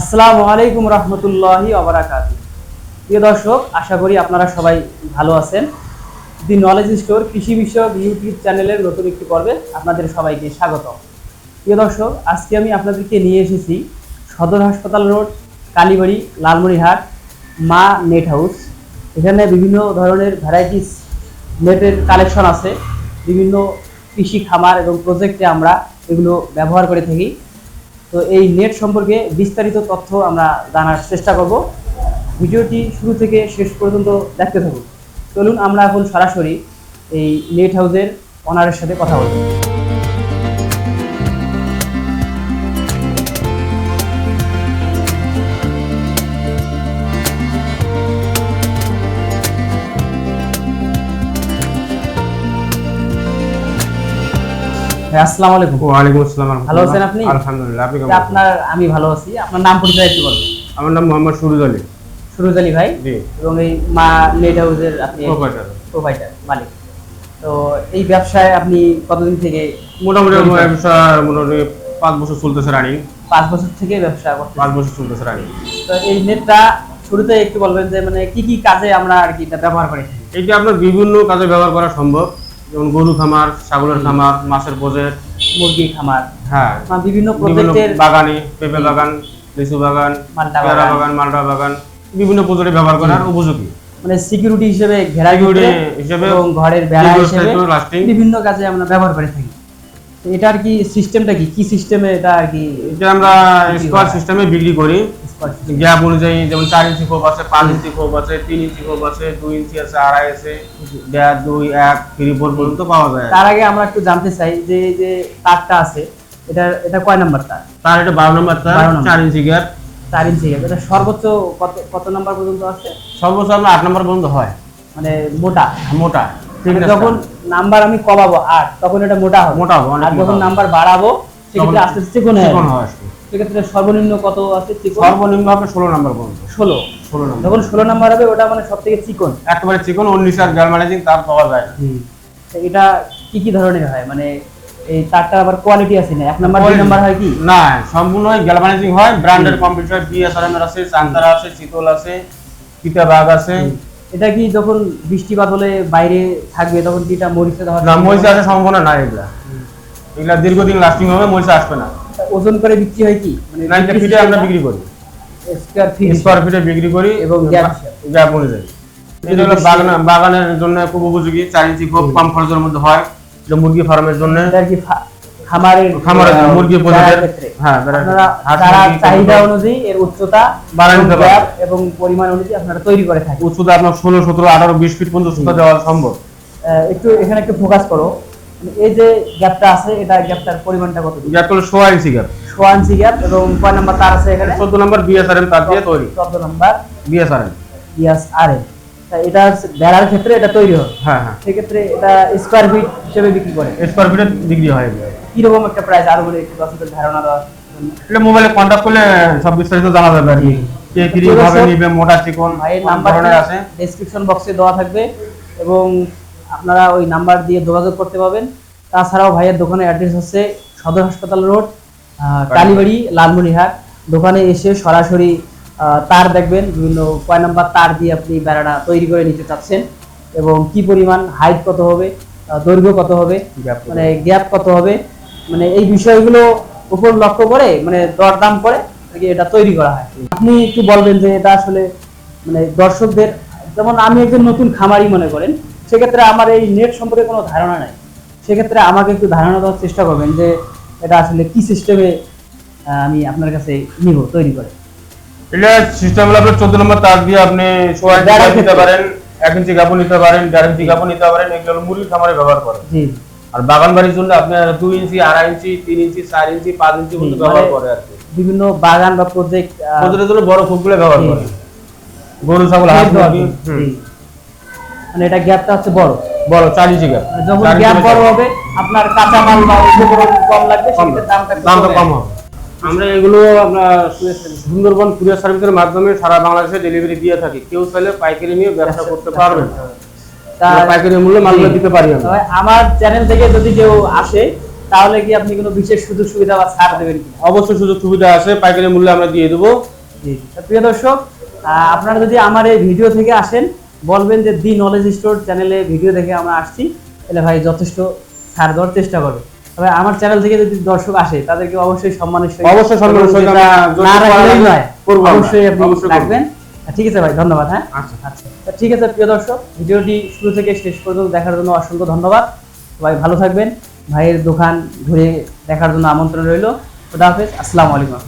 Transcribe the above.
আসসালামু আলাইকুম রহমতুল্লাহি অবরাকাত প্রিয় দর্শক, আশা করি আপনারা সবাই ভালো আছেন। দি নলেজ স্টোর কৃষি বিষয়ক ইউটিউব চ্যানেলের নতুন একটি পর্বে আপনাদের সবাইকে স্বাগত প্রিয় দর্শক, আজকে আমি আপনাদেরকে নিয়ে এসেছি সদর হাসপাতাল রোড, কালীবাড়ি, লালমনিরহাট, মা নেট হাউস। এখানে বিভিন্ন ধরনের ভ্যারাইটিস নেটের কালেকশন আছে। বিভিন্ন কৃষি খামার এবং প্রজেক্টে আমরা এগুলো ব্যবহার করে থাকি। তো এই নেট সম্পর্কে বিস্তারিত তথ্য আমরা জানার চেষ্টা করব। ভিডিওটি শুরু থেকে শেষ পর্যন্ত দেখতে থাকুন। চলুন আমরা এখন সরাসরি এই নেট হাউসের অনারের সাথে কথা বলব আসসালামু আলাইকুম। আসসালাম ভালো আছেন আপনি? আলহামদুলিল্লাহ আপনি কেমন আপনার আমি ভালো আছি। আপনার নাম পরিচয় একটু বলবেন। আমার নাম মোহাম্মদ সুরুজ আলী। সুরজ আলী ভাই? জি। এবং এই মা নেট হাউসের আপনি প্রোপাইটার প্রোভাইডার মালিক। তো এই ব্যবসায় আপনি কতদিন থেকে মোটামুটি ব্যবসা মোটামুটি পাঁচ বছর চলতেছে রানিং। পাঁচ বছর থেকে ব্যবসা করতে পাঁচ বছর চলতেছে রানিং। তো এই নেটটা শুরুতে একটু বলবেন যে মানে কি কি কাজে আমরা আর কি এটা ব্যবহার করে? এইটা আপনার বিভিন্ন কাজে ব্যবহার করা সম্ভব। যেমন গরু খামার ছাগলের খামার মাছের প্রজেক্ট মুরগি খামার। হ্যাঁ। বিভিন্ন প্রজেক্টের বাগানি পেঁপে বাগান লিচু বাগান পেয়ারা বাগান। মালদা মালটা বাগান বিভিন্ন প্রজেক্টে ব্যবহার করার উপযোগী। মানে সিকিউরিটি হিসেবে ঘেরা হিসেবে এবং ঘরের বেড়া হিসেবে বিভিন্ন কাজে আমরা ব্যবহার করে থাকি। এটার কি সিস্টেমটা কি? কি সিস্টেমে এটা আর কি এটা আমরা স্কোয়ার সিস্টেমে বিক্রি করি। গ্যাপ অনুযায়ী যেমন চার ইঞ্চি খোপ আছে পাঁচ ইঞ্চি খোপ আছে তিন ইঞ্চি খোপ আছে দুই ইঞ্চি আছে আড়াই আছে দেড় দুই এক থ্রি ফোর পর্যন্ত পাওয়া যায়। তার আগে আমরা একটু জানতে চাই যে এই যে তারটা আছে এটা এটা কয় নাম্বার তার? তার এটা বারো নম্বর তার 12 চার ইঞ্চি গ্যাপ চার ইঞ্চি gap। এটা সর্বোচ্চ কত কত নাম্বার পর্যন্ত আছে? সর্বোচ্চ আপনার আট নম্বর পর্যন্ত হয়। মানে মোটা। মোটা। যখন নাম্বার আমি কমাবো আট তখন এটা মোটা হবে। মোটা হবে, আর যখন নাম্বার বাড়াবো সেক্ষেত্রে আস্তে আস্তে চিকন হয়ে সেক্ষেত্রে সর্বনিম্ন কত আছে চিকন? সর্বনিম্ন হবে ষোলো নম্বর পর্যন্ত। ষোলো। ষোলো নম্বর। যখন ষোলো নাম্বার হবে ওটা মানে সব থেকে চিকন। একেবারে চিকন উনিশ আর গ্যালমানাইজিং তার পাওয়া যায় এটা কি কি ধরনের হয়? মানে এই তারটা আবার কোয়ালিটি আছে না? এক নাম্বার দুই নাম্বার হয় কি? না সম্পূর্ণ গ্যালমানাইজিং হয় ব্র্যান্ডের কমপ্লিট হয় বিএসআরএম এর আছে চান্তারা আছে চিতল আছে চিতাবাগ আছে। এটা কি যখন বৃষ্টিপাত হলে বাইরে থাকবে তখন কি এটা মরিচে দেওয়া না মরিচে আসে সম্ভাবনা নাই এগুলা। এগুলা দীর্ঘদিন লাস্টিং হবে মরিচে আসবে না। ওজন করে বিক্রি হয় কি? মানে ফিটে আমরা বিক্রি করি। স্কয়ার ফিট স্কোয়ার ফিটে বিক্রি করি এবং গ্যাপ অনুযায়ী। এটা হলো বাগান বাগানের জন্য খুব উপযোগী। চার ইঞ্চি খুব কম খরচের মধ্যে হয়। এটা মুরগি ফার্মের জন্য। আর কি খামারের খামারের মুরগি। হ্যাঁ চাহিদা অনুযায়ী এর উচ্চতা এবং পরিমাণ অনুযায়ী আপনারা তৈরি করে থাকেন। উচ্চতা আপনার ষোলো সতেরো আঠারো বিশ ফিট পর্যন্ত উচ্চতা দেওয়া সম্ভব। একটু এখানে একটু ফোকাস করো। এই যে গ্যাপটা আছে এটা গ্যাপটার পরিমাণটা কত? গ্যাপ হলো সোয়া ইঞ্চি গ্যাপ সোয়া ইঞ্চি গ্যাপ এবং কয় নাম্বার তার আছে এখানে? চোদ্দ নম্বর বিএসআরএম তার দিয়ে তৈরি। নাম্বার বিএসআরএম এটা বেড়ার ক্ষেত্রে এটা তৈরি হয়। হ্যাঁ হ্যাঁ। সেক্ষেত্রে এটা স্কোয়ার ফিট হিসেবে বিক্রি করে। স্কোয়ার ফিটে বিক্রি হয়। কীরকম একটা প্রাইস আরও বলে একটু ধারণা। এটা মোবাইলে কন্ট্যাক্ট করলে সব বিস্তারিত জানা যাবে আর কি। কে কি ভাবে নিবে মোটা চিকন ভাইয়ের নাম্বার আছে? ডেসক্রিপশন বক্সে দেওয়া থাকবে এবং আপনারা ওই নাম্বার দিয়ে যোগাযোগ করতে পারবেন। তাছাড়াও ভাইয়ের দোকানের অ্যাড্রেস হচ্ছে সদর হাসপাতাল রোড কালীবাড়ি। লালমনিরহাট। দোকানে এসে সরাসরি তার দেখবেন বিভিন্ন কয় নাম্বার তার দিয়ে আপনি বেড়াটা তৈরি করে নিতে চাচ্ছেন এবং কি পরিমাণ হাইট কত হবে দৈর্ঘ্য কত হবে মানে গ্যাপ কত হবে মানে এই বিষয়গুলো উপর লক্ষ্য করে মানে দরদাম করে এটা তৈরি করা হয়। আপনি একটু বলবেন যে এটা আসলে মানে দর্শকদের যেমন আমি একজন নতুন খামারি মনে করেন সেক্ষেত্রে আমার এই নেট সম্পর্কে কোনো ধারণা নাই। সেক্ষেত্রে আমাকে একটু ধারণা দেওয়ার চেষ্টা করবেন যে এটা আসলে কি সিস্টেমে আমি আপনার কাছে নিব তৈরি করে। এটা সিস্টেম হলো আপনার চোদ্দ নম্বর তার দিয়ে আপনি সোয়া ইঞ্চি দেড় গ্যাপ ইঞ্চি নিতে পারেন এক ইঞ্চি গাপও নিতে পারেন দেড় ইঞ্চি গাপও নিতে পারেন এগুলো মুরগি খামারে ব্যবহার করেন জি। আর বাগান বাড়ির জন্য আপনার দুই ইঞ্চি আড়াই ইঞ্চি তিন ইঞ্চি চার ইঞ্চি পাঁচ ইঞ্চি ব্যবহার মানে- করে আর কি। বিভিন্ন বাগান বা প্রজেক্ট ওদের জন্য বড় ফুলগুলো ব্যবহার করে। গরু ছাগল হাঁস মানে এটা গ্যাপটা হচ্ছে বড়। বড় চার ইঞ্চি গ্যাপ। মানে যখন গ্যাপ বড় হবে আপনার কাঁচা মাল বা উপকরণ কম লাগবে সেক্ষেত্রে দামটা দামটা কম হবে। আমরা এগুলো আপনার সুন্দরবন কুরিয়ার সার্ভিসের মাধ্যমে সারা বাংলাদেশে ডেলিভারি দিয়ে থাকি। কেউ চাইলে পাইকারি নিয়ে ব্যবসা করতে পারবেন। তা আমরা পাইকারি মূল্যে মালগুলো দিতে পারি আমার। চ্যানেল থেকে যদি কেউ আসে তাহলে কি আপনি কোনো বিশেষ সুযোগ সুবিধা বা ছাড় দেবেন অবশ্যই সুযোগ সুবিধা আছে পাইকারি মূল্যে আমরা দিয়ে দেবো। প্রিয় দর্শক আপনারা যদি আমার এই ভিডিও থেকে আসেন বলবেন যে দি নলেজ স্টোর চ্যানেলে ভিডিও দেখে আমরা আসছি তাহলে ভাই যথেষ্ট ছাড় দেওয়ার চেষ্টা করবে। তবে আমার চ্যানেল থেকে যদি দর্শক আসে তাদেরকে অবশ্যই সম্মানের সহিত অবশ্যই সম্মানের সহিত যেটা আমরা যদি না রাখলেই নয় অবশ্যই আপনি রাখবেন। ঠিক আছে ভাই ধন্যবাদ হ্যাঁ? আচ্ছা আচ্ছা। ঠিক আছে প্রিয় দর্শক ভিডিওটি শুরু থেকে শেষ পর্যন্ত দেখার জন্য অসংখ্য ধন্যবাদ। সবাই ভালো থাকবেন। ভাইয়ের দোকান ঘুরে দেখার জন্য আমন্ত্রণ রইল। খুদা হাফেজ আসসালামু আলাইকুম।